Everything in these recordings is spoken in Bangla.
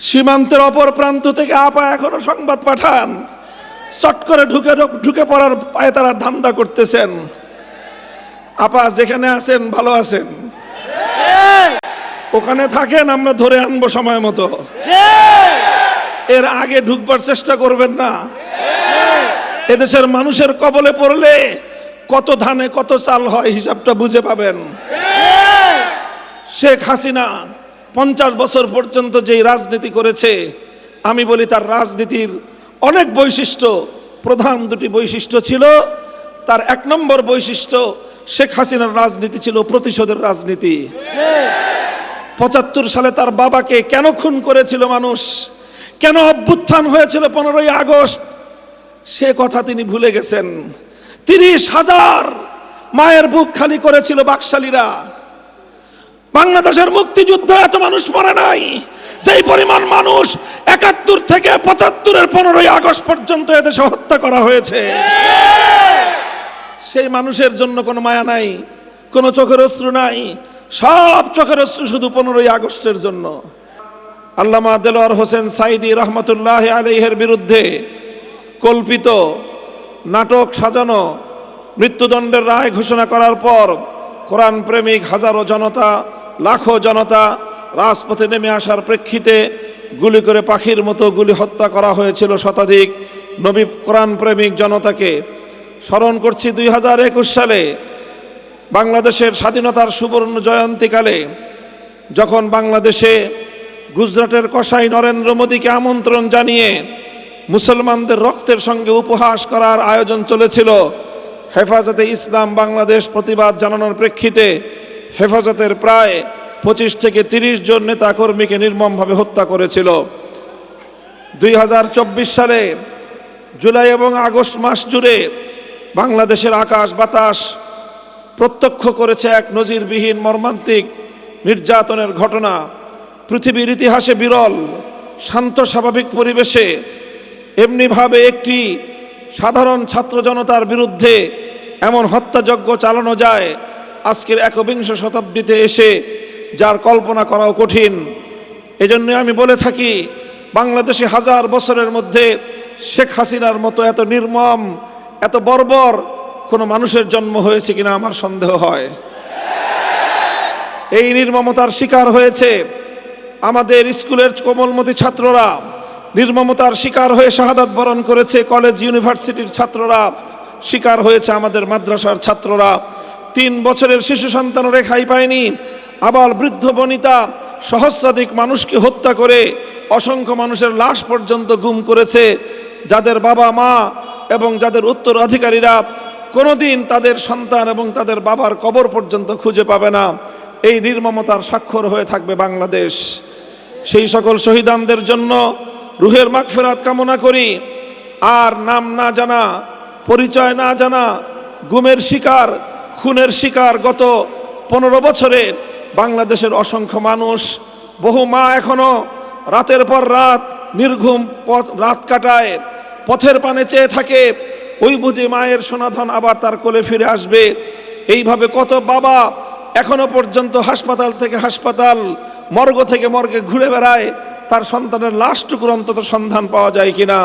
সীমান্তের অপর প্রান্ত থেকে আপা এখনও সংবাদ পাঠান। চট করে ঢুকে ঢুকে পড়ার পায়ে তারা ধান্দা করতেছেন। আপা, যেখানে আছেন, ভালো আছেন? ওখানে থাকেন, আমরা ধরে আনব সময় মতো। এর আগে ঢুকবার চেষ্টা করবেন না। এদেশের মানুষের কবলে পড়লে কত ধানে কত চাল হয়, হিসাবটা বুঝে পাবেন। শেখ হাসিনা পঞ্চাশ বছর পর্যন্ত যেই রাজনীতি করেছে, আমি বলি তার রাজনীতির অনেক বৈশিষ্ট্য। প্রধান দুটি বৈশিষ্ট্য ছিল, তার এক নম্বর বৈশিষ্ট্য, শেখ হাসিনার রাজনীতি ছিল প্রতিশোধের রাজনীতি। পঁচাত্তর সালে তার বাবাকে কেন খুন করেছিল মানুষ? কেন অভ্যুত্থান হয়েছিল পনেরোই আগস্ট? সে কথা তিনি ভুলে গেছেন। তিরিশ হাজার মায়ের বুক খালি করেছিল বাকশালীরা। বাংলাদেশের মুক্তিযুদ্ধ এত মানুষ মরে নাই। যেই পরিমাণ মানুষ একাত্তর থেকে পঁচাত্তরের পনেরোই আগস্ট পর্যন্ত এদেশে হত্যা করা হয়েছে। সেই মানুষের জন্য কোনো মায়া নাই, কোনো চোখের অশ্রু নাই, সব চোখের অশ্রু শুধু পনেরোই আগস্টের জন্য। আল্লামা দেলোয়ার হোসেন সাইদি রহমতুল্লাহ আলহের বিরুদ্ধে কল্পিত নাটক সাজানো মৃত্যুদণ্ডের রায় ঘোষণা করার পর কোরআন প্রেমিক হাজারো জনতা লাখো জনতা রাজপথে নেমে আসার প্রেক্ষিতে গুলি করে পাখির মতো গুলি হত্যা করা হয়েছিল শতাধিক নবী কোরআন প্রেমিক জনতাকে। স্মরণ করছি দুই হাজার একুশ সালে বাংলাদেশের স্বাধীনতার সুবর্ণ জয়ন্তীকালে যখন বাংলাদেশে গুজরাটের কসাই নরেন্দ্র মোদীকে আমন্ত্রণ জানিয়ে মুসলমানদের রক্তের সঙ্গে উপহাস করার আয়োজন চলেছিল, হেফাজতে ইসলাম বাংলাদেশ প্রতিবাদ জানানোর প্রেক্ষিতে হেফাজতের প্রায় পঁচিশ থেকে তিরিশ জন নেতাকর্মীকে নির্মমভাবে হত্যা করেছিল। দুই চব্বিশ সালে জুলাই এবং আগস্ট মাস জুড়ে বাংলাদেশের আকাশ বাতাস প্রত্যক্ষ করেছে এক নজিরবিহীন মর্মান্তিক নির্যাতনের ঘটনা। পৃথিবীর ইতিহাসে বিরল, শান্ত, স্বাভাবিক পরিবেশে এমনিভাবে একটি সাধারণ ছাত্র জনতার বিরুদ্ধে এমন হত্যাযজ্ঞ চালানো যায় আজকের একবিংশ শতাব্দীতে এসে যার কল্পনা করাও কঠিন এজন্য আমি বলে থাকি, বাংলাদেশে হাজার বছরের মধ্যে শেখ হাসিনার মতো এত নির্মম, এত বর্বর কোনো মানুষের জন্ম হয়েছে কিনা আমার সন্দেহ হয়। এই নির্মমতার শিকার হয়েছে আমাদের স্কুলের কোমলমতি ছাত্ররা, নির্মমতার শিকার হয়ে শাহাদাত বরণ করেছে কলেজ ইউনিভার্সিটির ছাত্ররা, শিকার হয়েছে আমাদের মাদ্রাসার ছাত্ররা। তিন বছরের শিশু সন্তান রেখাই পায়নি। আবার বৃদ্ধ বনিতা সহস্রাধিক মানুষকে হত্যা করে অসংখ্য মানুষের লাশ পর্যন্ত গুম করেছে। যাদের বাবা মা এবং যাদের উত্তরাধিকারীরা কোনোদিন তাদের সন্তান এবং তাদের বাবার কবর পর্যন্ত খুঁজে পাবে না। এই নির্মমতার স্বাক্ষর হয়ে থাকবে বাংলাদেশ। সেই সকল শহীদানদের জন্য রুহের মাগফেরাত কামনা করি। আর নাম না জানা, পরিচয় না জানা, গুমের শিকার খুনের শিকার গত পনেরো বছরে বাংলাদেশের অসংখ্য মানুষ, বহু মা এখনও রাতের পর রাত নির্ঘুম পথ, রাত কাটায়, পথের পানে চেয়ে থাকে। ওই বুঝে মায়ের সোনাধন আবার তার কোলে ফিরে আসবে। এইভাবে কত বাবা এখনও পর্যন্ত হাসপাতাল থেকে হাসপাতাল, মর্গ থেকে মর্গে ঘুরে বেড়ায়, তার সন্তানের লাশটুকুর অন্তত সন্ধান পাওয়া যায় কিনা?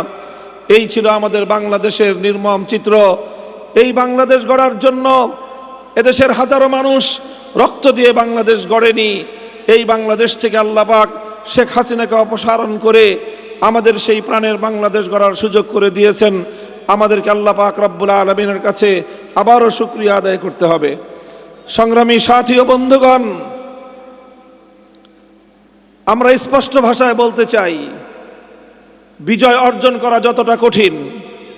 এই ছিল আমাদের বাংলাদেশের নির্মম চিত্র। এই বাংলাদেশ গড়ার জন্য এদেশের হাজারো মানুষ রক্ত দিয়ে বাংলাদেশ গড়েনি। এই বাংলাদেশ থেকে আল্লাপাক শেখ হাসিনাকে অপসারণ করে আমাদের সেই প্রাণের বাংলাদেশ গড়ার সুযোগ করে দিয়েছেন। আমাদেরকে আল্লাহ পাক রব্বুল আলমিনের কাছে আবারও শুক্রিয়া আদায় করতে হবে। সংগ্রামী সাথী ও বন্ধুগণ, আমরা স্পষ্ট ভাষায় বলতে চাই, বিজয় অর্জন করা যতটা কঠিন,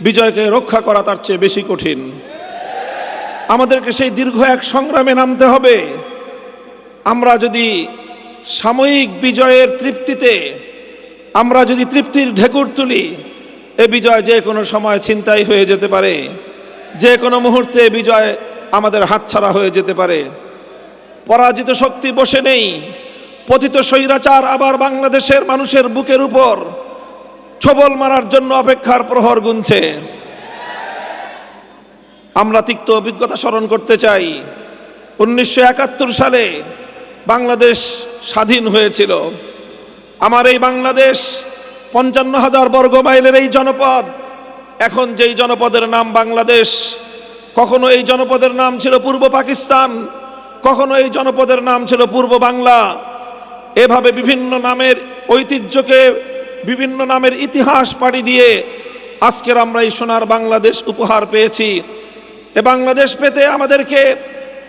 বিজয়কে রক্ষা করা তার চেয়ে বেশি কঠিন। আমাদেরকে সেই দীর্ঘ এক সংগ্রামে নামতে হবে। আমরা যদি সাময়িক বিজয়ের তৃপ্তিতে, আমরা যদি তৃপ্তির ঢেকুর তুলি, এ বিজয় যে কোনো সময় ছিনতাই হয়ে যেতে পারে। যে কোনো মুহূর্তে বিজয় আমাদের হাতছাড়া হয়ে যেতে পারে। পরাজিত শক্তি বসে নেই। পতিত স্বৈরাচার আবার বাংলাদেশের মানুষের বুকের উপর ছবল মারার জন্য অপেক্ষার প্রহর গুনছে। আমরা তিক্ত অভিজ্ঞতা স্মরণ করতে চাই। উনিশশো একাত্তর সালে বাংলাদেশ স্বাধীন হয়েছিল। আমার এই বাংলাদেশ পঞ্চান্ন হাজার বর্গ মাইলের এই জনপদ, এখন যেই জনপদের নাম বাংলাদেশ, কখনো এই জনপদের নাম ছিল পূর্ব পাকিস্তান, কখনো এই জনপদের নাম ছিল পূর্ব বাংলা। এভাবে বিভিন্ন নামের ঐতিহ্যকে, বিভিন্ন নামের ইতিহাস পাড়ি দিয়ে আজকের আমরা এই সোনার বাংলাদেশ উপহার পেয়েছি। এ বাংলাদেশ পেতে আমাদেরকে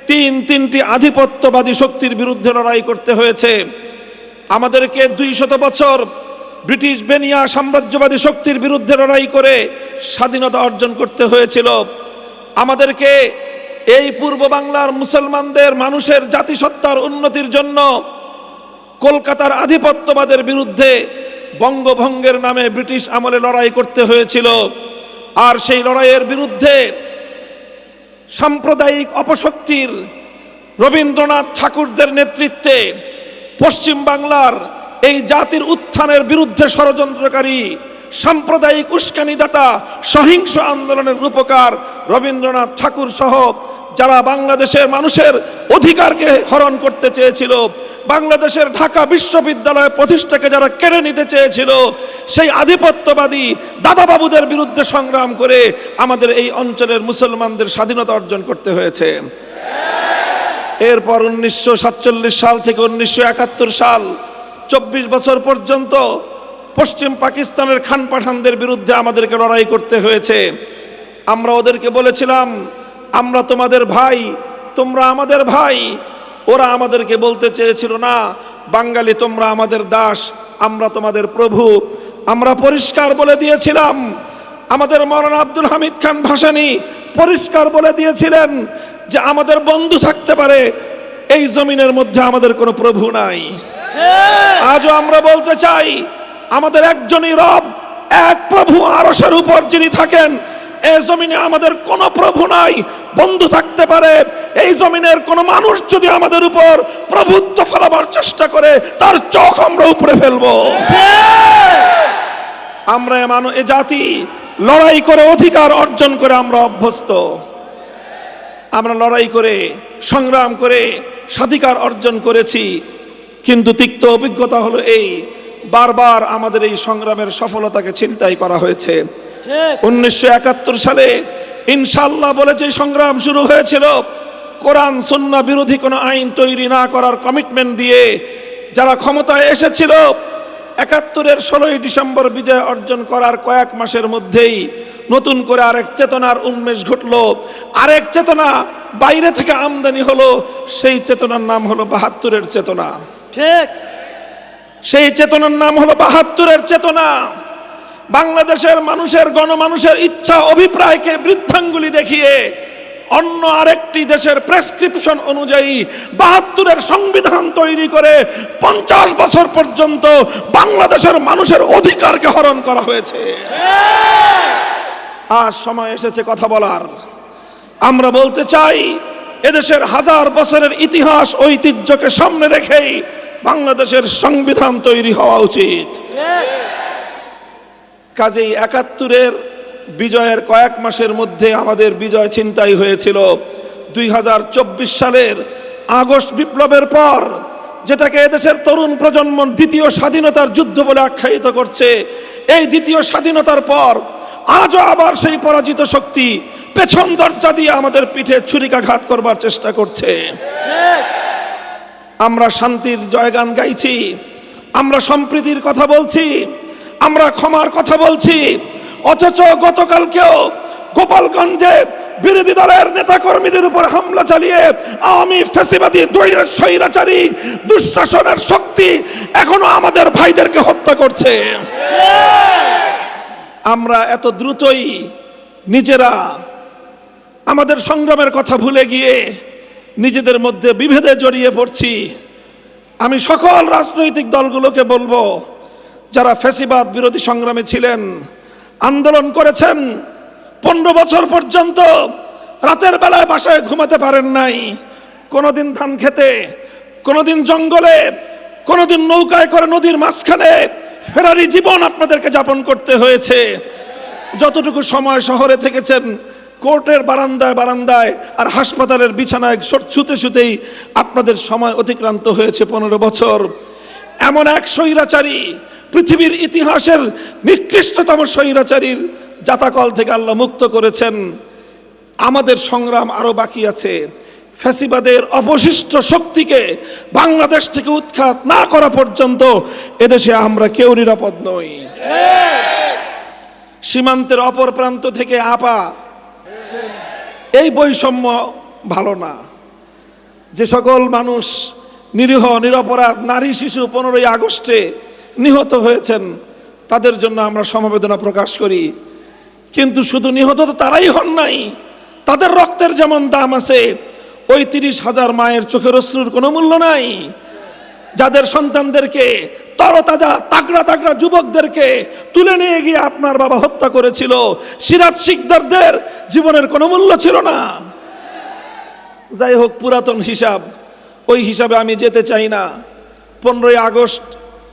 তিন তিনটি আধিপত্যবাদী শক্তির বিরুদ্ধে লড়াই করতে হয়েছে। আমাদেরকে দুই শত বছর ব্রিটিশ বেনিয়া সাম্রাজ্যবাদী শক্তির বিরুদ্ধে লড়াই করে স্বাধীনতা অর্জন করতে হয়েছিল। আমাদেরকে এই পূর্ব বাংলার মুসলমানদের মানুষের জাতিসত্তার উন্নতির জন্য কলকাতার আধিপত্যবাদের বিরুদ্ধে বঙ্গভঙ্গের নামে ব্রিটিশ আমলে লড়াই করতে হয়েছিল। আর সেই লড়াইয়ের বিরুদ্ধে সাম্প্রদায়িক অপশক্তির রবীন্দ্রনাথ ঠাকুরদের নেতৃত্বে পশ্চিম বাংলার এই জাতির উত্থানের বিরুদ্ধে ষড়যন্ত্রকারী সাম্প্রদায়িক উস্কানিদাতা সহিংস আন্দোলনের রূপকার রবীন্দ্রনাথ ঠাকুর সহ যারা বাংলাদেশের মানুষের অধিকারকে হরণ করতে চেয়েছিল বাংলাদেশের ঢাকা বিশ্ববিদ্যালয় প্রতিষ্ঠাকে যারা কেড়ে নিতে চেয়েছিল, সেই আধিপত্যবাদী দাদাবাবুদের বিরুদ্ধে সংগ্রাম করে আমাদের এই অঞ্চলের মুসলমানদের স্বাধীনতা অর্জন করতে হয়েছে। এরপর উনিশশো সাতচল্লিশ সাল থেকে উনিশশো একাত্তর সাল, চব্বিশ বছর পর্যন্ত পশ্চিম পাকিস্তানের খান পাঠানদের বিরুদ্ধে আমাদেরকে লড়াই করতে হয়েছে। আমরা ওদেরকে বলেছিলাম, আমরা তোমাদের ভাই, তোমরা আমাদের ভাই ওরা আমাদেরকে বলতে চেয়েছিল, না, বাঙালি তোমরা আমাদের দাস, আমরা তোমাদের প্রভু। আমরা পরিষ্কার বলে দিয়েছিলাম, আমাদের মৌলানা আব্দুল হামিদ খান ভাসানী পরিষ্কার বলে দিয়েছিলেন যে আমাদের বন্ধু থাকতে পারে, এই জমিনের মধ্যে আমাদের কোনো প্রভু নাই। আজও আমরা বলতে চাই, আমাদের একজনই রব, এক প্রভু আরসের উপর যিনি থাকেন এই জমিনে আমাদের কোনো প্রভু নাই, বন্ধু থাকতে পারে। এই জমিনের কোনো মানুষ যদি আমাদের উপর প্রভুত্ব ফলাবার চেষ্টা করে, তার চোখ আমরা উপরে ফেলব। আমরা এ জাতি, লড়াই করে অধিকার অর্জন করে আমরা অভ্যস্ত। আমরা লড়াই করে, সংগ্রাম করে, স্বাধিকার অর্জন করেছি। কিন্তু তিক্ত অভিজ্ঞতা হলো এই, বারবার আমাদের এই সংগ্রামের সফলতাকে চিন্তাই করা হয়েছে। উনিশশো একাত্তর সালে ইনশাল্লাহ বলে যে সংগ্রাম শুরু হয়েছিল কোরআন সুন্না বিরোধী কোনো আইন তৈরি না করার কমিটমেন্ট দিয়ে যারা ক্ষমতায় এসেছিল একাত্তরের ষোলোই ডিসেম্বর বিজয় অর্জন করার কয়েক মাসের মধ্যেই নতুন করে আরেক চেতনার উন্মেষ ঘটলো। আরেক চেতনা বাইরে থেকে আমদানি হলো সেই চেতনার নাম হলো বাহাত্তরের চেতনা। ঠিক। সেই চেতনার নাম হলো বাহাত্তরের চেতনা। বাংলাদেশের মানুষের, গণমানুষের ইচ্ছা, অভিপ্রায়কে বৃদ্ধাঙ্গুলি দেখিয়ে অন্য আরেকটি দেশের প্রেসক্রিপশন অনুযায়ী বাহাত্তরের সংবিধান তৈরি করে পঞ্চাশ বছর পর্যন্ত বাংলাদেশের মানুষের অধিকারকে হরণ করা হয়েছে। আজ সময় এসেছে কথা বলার। আমরা বলতে চাই, এদেশের হাজার বছরের ইতিহাস, ঐতিহ্যকে সামনে রেখেই বাংলাদেশের সংবিধান তৈরি হওয়া উচিত। কাজেই একাত্তরের বিজয়ের কয়েক মাসের মধ্যে আমাদের বিজয় ছিনতাই হয়েছিল। দুই হাজার চব্বিশ সালের আগস্ট বিপ্লবের পর যেটাকে এদেশের তরুণ প্রজন্ম দ্বিতীয় স্বাধীনতার যুদ্ধ বলে আখ্যায়িত করছে, এই দ্বিতীয় স্বাধীনতার পর আজও আবার সেই পরাজিত শক্তি পেছন দরজা দিয়ে আমাদের পিঠে ছুরিকাঘাত করবার চেষ্টা করছে। আমরা শান্তির জয়গান গাইছি, আমরা সম্প্রীতির কথা বলছি আমরা ক্ষমার কথা বলছি। অথচ গতকালকেও গোপালগঞ্জে বিরোধী দলের নেতাকর্মীদের উপর হামলা চালিয়ে আওয়ামী ফেসিবাদী দৈরের স্বৈরাচারী দুঃশাসনের শক্তি এখনও আমাদের ভাইদেরকে হত্যা করছে। আমরা এত দ্রুতই নিজেরা আমাদের সংগ্রামের কথা ভুলে গিয়ে নিজেদের মধ্যে বিভেদে জড়িয়ে পড়ছি। আমি সকল রাজনৈতিক দলগুলোকে বলব যারা ফ্যাসিবাদ বিরোধী সংগ্রামে ছিলেন, আন্দোলন করেছেন, পনেরো বছর পর্যন্ত রাতের বেলায় বাসায় ঘুমাতে পারেন নাই। কোনোদিন ধান খেতে, কোনোদিন জঙ্গলে, কোনোদিন নৌকায় করে নদীর মাঝখানে ফেরারি জীবন আপনাদেরকে যাপন করতে হয়েছে। যতটুকু সময় শহরে থেকেছেন, কোর্টের বারান্দায় বারান্দায় আর হাসপাতালের বিছানায় শুতে শুতেই আপনাদের সময় অতিক্রান্ত হয়েছে পনেরো বছর। এমন এক স্বৈরাচারী পৃথিবীর ইতিহাসের নিকৃষ্টতম স্বৈরাচারীর জাতাকল থেকে আল্লাহ মুক্ত করেছেন। আমাদের সংগ্রাম আরও বাকি আছে। ফ্যাসিবাদের অবশিষ্ট শক্তিকে বাংলাদেশ থেকে উৎখাত না করা পর্যন্ত এদেশে আমরা কেউ নিরাপদ নই। সীমান্তের অপর প্রান্ত থেকে আপা। এই বৈষম্য ভালো না। যে সকল মানুষ নিরীহ, নিরপরাধ, নারী, শিশু, পনেরোই আগস্টে নিহত হয়েছেন, তাদের জন্য আমরা সমবেদনা প্রকাশ করি। কিন্তু শুধু নিহত তো তারাই হন নাই, তাদের রক্তের যেমন দাম আছে, ওই তিরিশ হাজার মায়ের চোখের অশ্রুর কোনো মূল্য নাই। যাদের সন্তানদেরকে তরতাজা, তাগড়া তাগড়া যুবকদেরকে তুলে নিয়ে গিয়ে আপনার বাবা হত্যা করেছিল সিরাজ শিকদারদের জীবনের কোনো মূল্য ছিল না। যাই হোক, পুরাতন হিসাব, ওই হিসাবে আমি যেতে চাই না। পনেরোই আগস্ট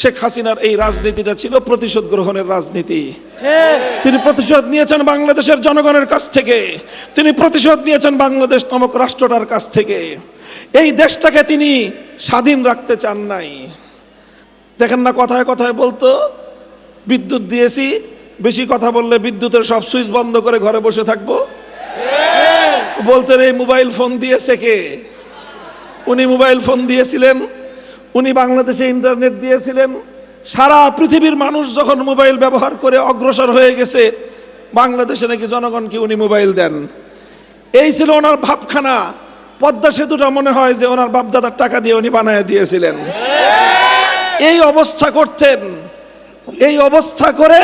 শেখ হাসিনার এই রাজনীতিটা ছিল প্রতিশোধ গ্রহণের রাজনীতি। তিনি প্রতিশোধ নিয়েছেন বাংলাদেশের জনগণের কাছ থেকে। তিনি প্রতিশোধ নিয়েছেন বাংলাদেশ নামক রাষ্ট্রটার কাছ থেকে। এই দেশটাকে তিনি স্বাধীন রাখতে চান নাই। দেখেন না কথায় কথায় বলতো বিদ্যুৎ দিয়েছি বেশি কথা বললে বিদ্যুতের সব সুইচ বন্ধ করে ঘরে বসে থাকব। বলতেন এই মোবাইল ফোন দিয়েছে কে? উনি মোবাইল ফোন দিয়েছিলেন উনি বাংলাদেশে ইন্টারনেট দিয়েছিলেন। সারা পৃথিবীর মানুষ যখন মোবাইল ব্যবহার করে অগ্রসর হয়ে গেছে, বাংলাদেশে নাকি জনগণকে উনি মোবাইল দেন? এই ছিল ওনার ভাবখানা। পদ্মা সেতুটা মনে হয় যে ওনার বাপদাদার টাকা দিয়ে উনি বানায় দিয়েছিলেন। এই অবস্থা করতেন। এই অবস্থা করে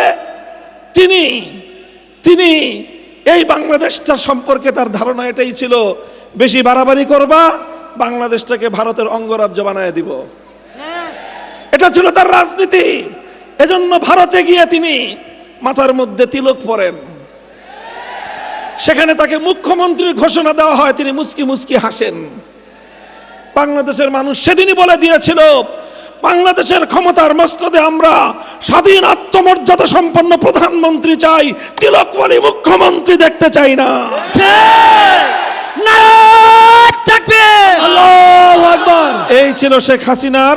তিনি তিনি এই বাংলাদেশটা সম্পর্কে তার ধারণা এটাই ছিল, বেশি বাড়াবাড়ি করবা বাংলাদেশটাকে ভারতের অঙ্গরাজ্য বানায় দিব। এটা ছিল তার রাজনীতি। এজন্য ভারতে গিয়ে তিনি মাথার মধ্যে তিলক পরেন। সেখানে তাকে মুখ্যমন্ত্রীর ঘোষণা দেওয়া হয় তিনি মুস্কি মুস্কি হাসেন। বাংলাদেশের মানুষ সেদিনই বলে দিয়েছিল বাংলাদেশের ক্ষমতার মস্তদে আমরা স্বাধীন আত্মমর্যাদা সম্পন্ন প্রধানমন্ত্রী চাই তিলকওয়ালি মুখ্যমন্ত্রী দেখতে চাই না। এই ছিল শেখ হাসিনার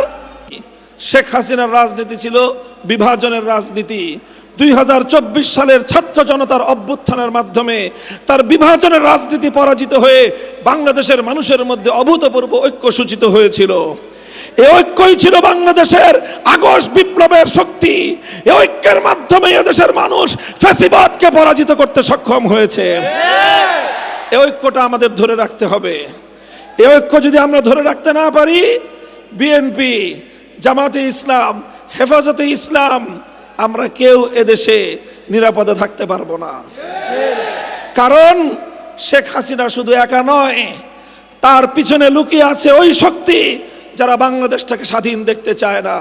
শেখ হাসিনার রাজনীতি ছিল বিভাজনের রাজনীতি। দুই হাজার চব্বিশ সালের ছাত্র জনতার অভ্যুত্থানের মাধ্যমে তার বিভাজনের রাজনীতি পরাজিত হয়ে বাংলাদেশের মানুষের মধ্যে অভূতপূর্ব ঐক্য সূচিত হয়েছিল। এ ঐক্যই ছিল বাংলাদেশের আগস্ট বিপ্লবের শক্তি। এ ঐক্যের মাধ্যমে এদেশের মানুষ ফ্যাসিবাদকে পরাজিত করতে সক্ষম হয়েছে। এই ঐক্যটা আমাদের ধরে রাখতে হবে। এই ঐক্য যদি আমরা ধরে রাখতে না পারি বিএনপি জামাতে ইসলাম, হেফাজতে ইসলাম, আমরা কেউ এদেশে নিরাপদে থাকতে পারব না। কারণ শেখ হাসিনা শুধু একা নয়, তার পিছনে লুকিয়ে আছে ওই শক্তি যারা বাংলাদেশটাকে স্বাধীন দেখতে চায় না।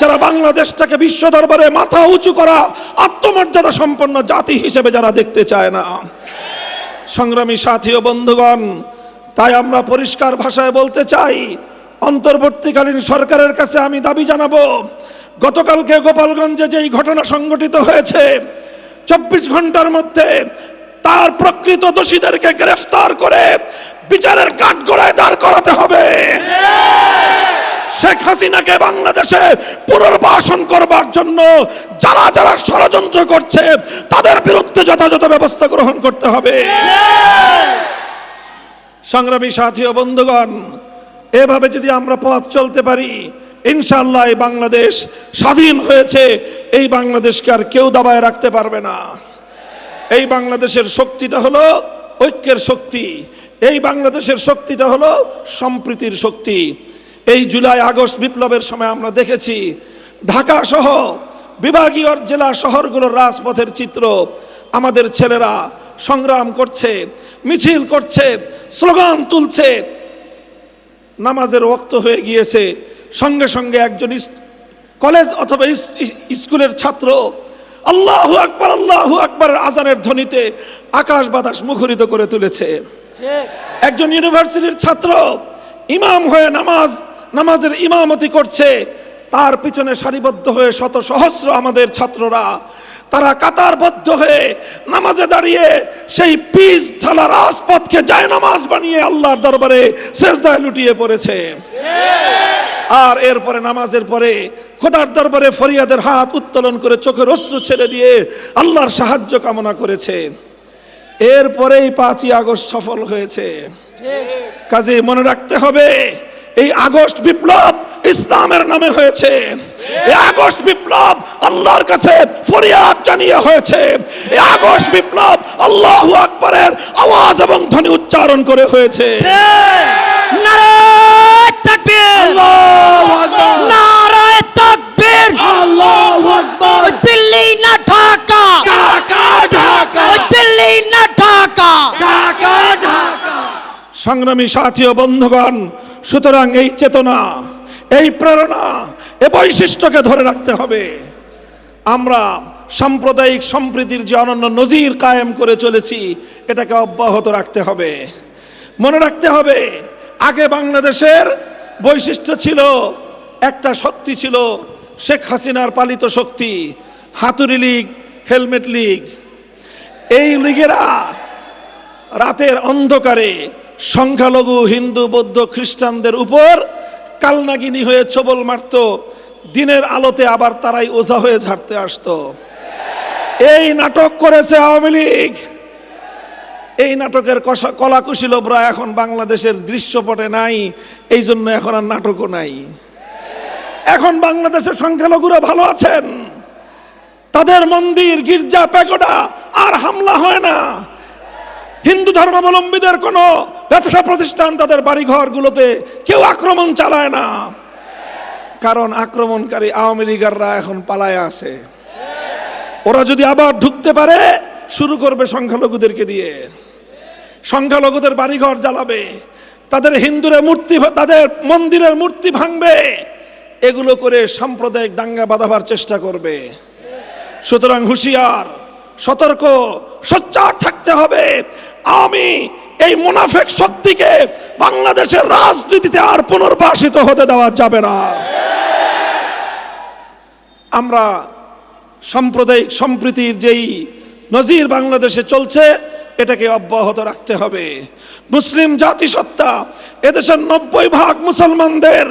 যারা বাংলাদেশটাকে বিশ্ব দরবারে মাথা উঁচু করা আত্মমর্যাদা সম্পন্ন জাতি হিসেবে যারা দেখতে চায় না। সংগ্রামী সাথী ও বন্ধুগণ তাই আমরা পরিষ্কার ভাষায় বলতে চাই, অন্তর্বর্তীকালীন সরকারের কাছে আমি দাবি জানাব, গতকালকে গোপালগঞ্জে যেই ঘটনা সংঘটিত হয়েছে, চব্বিশ ঘণ্টার মধ্যে তার প্রকৃত দোষীদেরকে গ্রেফতার করে বিচারের কাঠগড়ায় দাঁড় করাতে হবে। শেখ হাসিনাকে বাংলাদেশে পুনর্বাসন করবার জন্য যারা যারা ষড়যন্ত্র করছে, তাদের বিরুদ্ধে যথাযথ ব্যবস্থা গ্রহণ করতে হবে। সংগ্রামী সাথী ও বন্ধুগণ, এভাবে যদি আমরা পথ চলতে পারি ইনশাল্লাহ এই বাংলাদেশ স্বাধীন হয়েছে, এই বাংলাদেশকে আর কেউ দাবায় রাখতে পারবে না। এই বাংলাদেশের শক্তিটা হলো ঐক্যের শক্তি, এই বাংলাদেশের শক্তিটা হলো সম্প্রীতির শক্তি। এই জুলাই আগস্ট বিপ্লবের সময় আমরা দেখেছি, ঢাকা সহ বিভাগীয় জেলা শহরগুলোর রাজপথের চিত্র, আমাদের ছেলেরা সংগ্রাম করছে মিছিল করছে স্লোগান তুলছে। নামাজের ওক্ত হয়ে গিয়েছে। সঙ্গে সঙ্গে একজন কলেজ অথবা স্কুলের ছাত্র আল্লাহু আকবর আল্লাহু আকবরের আজানের ধ্বনিতে আকাশ বাতাস মুখরিত করে তুলেছে। একজন ইউনিভার্সিটির ছাত্র ইমাম হয়ে নামাজ নামাজের ইমামতি করছে। তার পিছনে সারিবদ্ধ হয়ে শত সহস্র আমাদের ছাত্ররা তারা কাতারবদ্ধ হয়ে নামাজে দাঁড়িয়ে সেই পিস ঢালা রাজপথকে যায় নামাজ বানিয়ে আল্লাহর দরবারে শেষদায় লুটিয়ে পড়েছে। আর এরপরে নামাজের পরে খোদার দরবারে ফরিয়াদের হাত উত্তোলন করে চোখের অশ্রু ছেড়ে দিয়ে আল্লাহর সাহায্য কামনা করেছে। এরপরেই পাঁচই আগস্ট সফল হয়েছে। কাজে মনে রাখতে হবে, এই আগস্ট বিপ্লব ইসলামের নামে হয়েছে। এই আগস্ট বিপ্লব আল্লাহর কাছে ফরিয়াদ জানিয়ে হয়েছে। এই আগস্ট বিপ্লব আল্লাহু আকবরের আওয়াজ এবং ধ্বনি উচ্চারণ করে হয়েছে। নারায় তাকবীর। আল্লাহু আকবার। নারায় তাকবীর। আল্লাহু আকবার। ওই দিল্লি না ঢাকা। ঢাকা ঢাকা। দিল্লি না ঢাকা। ঢাকা ঢাকা। সংগ্রামী সাথী ও বন্ধুগণ সুতরাং এই চেতনা এই প্রেরণা, এ বৈশিষ্ট্যকে ধরে রাখতে হবে। আমরা সাম্প্রদায়িক সম্প্রীতির যে অনন্য নজির কায়েম করে চলেছি, এটাকে অব্যাহত রাখতে হবে। মনে রাখতে হবে, আগে বাংলাদেশের বৈশিষ্ট্য ছিল, একটা শক্তি ছিল, শেখ হাসিনার পালিত শক্তি, হাতুড়ি লীগ, হেলমেট লীগ। এই লীগেরা রাতের অন্ধকারে সংখ্যালঘু, হিন্দু, বৌদ্ধ, খ্রিস্টানদের উপর কালনাগিনী হয়ে ছবল মারত, দিনের আলোতে আবার তারাই ওঝা হয়ে ঝাড়তে আসতো। এই নাটক করেছে আওয়ামী লীগ। এই নাটকের কষা কলা কুশীলবরা এখন বাংলাদেশের দৃশ্যপটে নাই, এই জন্য এখন আর নাটকও নাই। এখন বাংলাদেশের সংখ্যালঘুরা ভালো আছেন। তাদের মন্দির, গির্জা, প্যাগোডা, আর হামলা হয় না। হিন্দু ধর্মাবলম্বীদের কোনো ব্যবসা প্রতিষ্ঠান তাদের বাড়িঘরগুলোতে কেউ আক্রমণ চালায় না। কারণ আক্রমণকারী আওয়ামী লীগাররা এখন পালায় আছে। ওরা যদি আবার ঢুকতে পারে, শুরু করবে সংখ্যালঘুদেরকে দিয়ে। সংখ্যালঘুদের বাড়িঘর জ্বালাবে। তাদের হিন্দুরে মূর্তি তাদের মন্দিরের মূর্তি ভাঙবে। এগুলো করে সাম্প্রদায়িক দাঙ্গা বাঁধাবার চেষ্টা করবে। সুতরাং হুঁশিয়ার, সতর্ক, সোচ্চার থাকতে হবে। আমি এই মুনাফেক শক্তিকে বাংলাদেশের রাজনীতিতে আর পুনর্বাসিত হতে দেওয়া যাবে না। আমরা সাম্প্রদায়িক সম্প্রীতির যেই নজির বাংলাদেশে চলছে, এটাকে অব্যাহত রাখতে হবে। মুসলিম জাতিসত্তা, এদেশের নব্বই ভাগ মুসলমানদের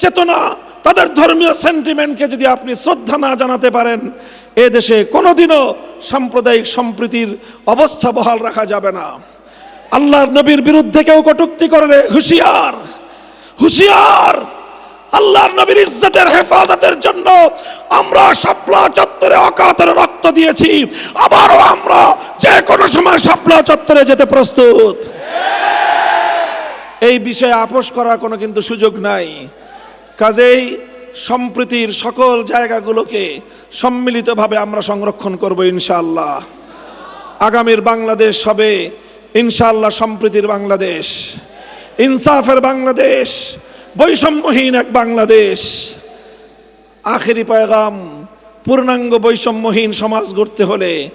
চেতনা, তাদের ধর্মীয় সেন্টিমেন্টকে যদি আপনি শ্রদ্ধা না জানাতে পারেন এ দেশে কোনোদিনও সাম্প্রদায়িক সম্প্রীতির অবস্থা বহাল রাখা যাবে না। আল্লাহর নবীর বিরুদ্ধে কেউ কটুক্তি করলে হুঁশিয়ার হুঁশিয়ার। আল্লাহর নবীর ইজ্জতের হেফাজতের জন্য আমরা শাপলা চত্বরে অকাতরে রক্ত দিয়েছি। আবারও আমরা যে কোনো সময় শাপলা চত্বরে যেতে প্রস্তুত। এই বিষয়ে আপোষ করার কোনো কিন্তু সুযোগ নাই। কাজেই সম্প্রীতির সকল জায়গাগুলোকে সম্মিলিতভাবে আমরা সংরক্ষণ করব ইনশাআল্লাহ। আগামীর বাংলাদেশ হবে ইনশাআল্লাহ সম্প্রীতির বাংলাদেশ। ইনসাফের বাংলাদেশ, বৈষম্যহীন এক বাংলাদেশ। আখেরি পয়গাম, পূর্ণাঙ্গ বৈষম্যহীন সমাজ গড়তে হলে,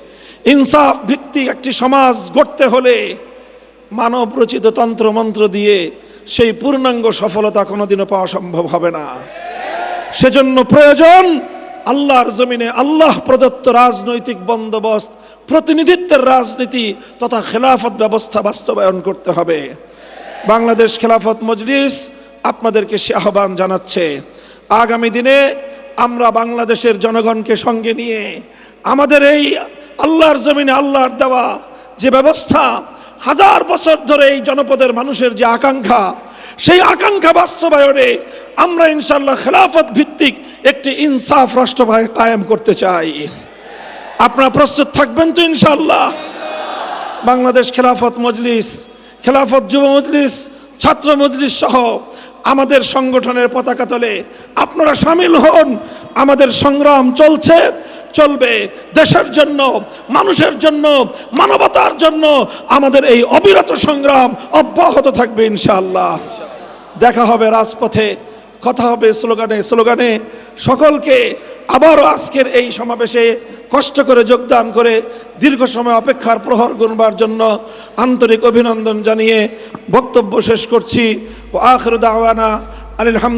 ইনসাফ ভিত্তিক একটি সমাজ গড়তে হলে মানব রচিত তন্ত্র মন্ত্র দিয়ে সেই পূর্ণাঙ্গ সফলতা কোনোদিনও পাওয়া সম্ভব হবে না। সেজন্য প্রয়োজন আল্লাহর জমিনে আল্লাহ প্রদত্ত রাজনৈতিক বন্দোবস্ত, প্রতিনিধিত্বের রাজনীতি তথা খেলাফত ব্যবস্থা বাস্তবায়ন করতে হবে। বাংলাদেশ খেলাফত মজলিস আপনাদেরকে সে আহ্বান জানাচ্ছে, আগামী দিনে আমরা বাংলাদেশের জনগণকে সঙ্গে নিয়ে আমাদের এই আল্লাহর জমিনে আল্লাহর দেওয়া যে ব্যবস্থা, হাজার বছর ধরে এই জনপদের মানুষের যে আকাঙ্ক্ষা সেই আকাঙ্ক্ষা বাস্তবায়নে আমরা ইনশাল্লাহ খেলাফত ভিত্তিক একটি ইনসাফ রাষ্ট্র কায়েম করতে চাই। আপনারা প্রস্তুত থাকবেন তো ইনশাল্লাহ বাংলাদেশ খেলাফত মজলিস, খেলাফত যুব মজলিস, ছাত্র মজলিস সহ আমাদের সংগঠনের পতাকা তলে আপনারা সামিল হন। আমাদের সংগ্রাম চলছে, চলবে। দেশের জন্য, মানুষের জন্য, মানবতার জন্য আমাদের এই অবিরত সংগ্রাম অব্যাহত থাকবে ইনশাআল্লাহ। দেখা হবে রাজপথে, কথা হবে স্লোগানে স্লোগানে সকলকে আবারও আজকের এই সমাবেশে কষ্ট করে যোগদান করে দীর্ঘ সময় অপেক্ষার প্রহর গুনবার জন্য আন্তরিক অভিনন্দন জানিয়ে বক্তব্য শেষ করছি। আখর দাওয়ানা আলহামদুলিল্লাহ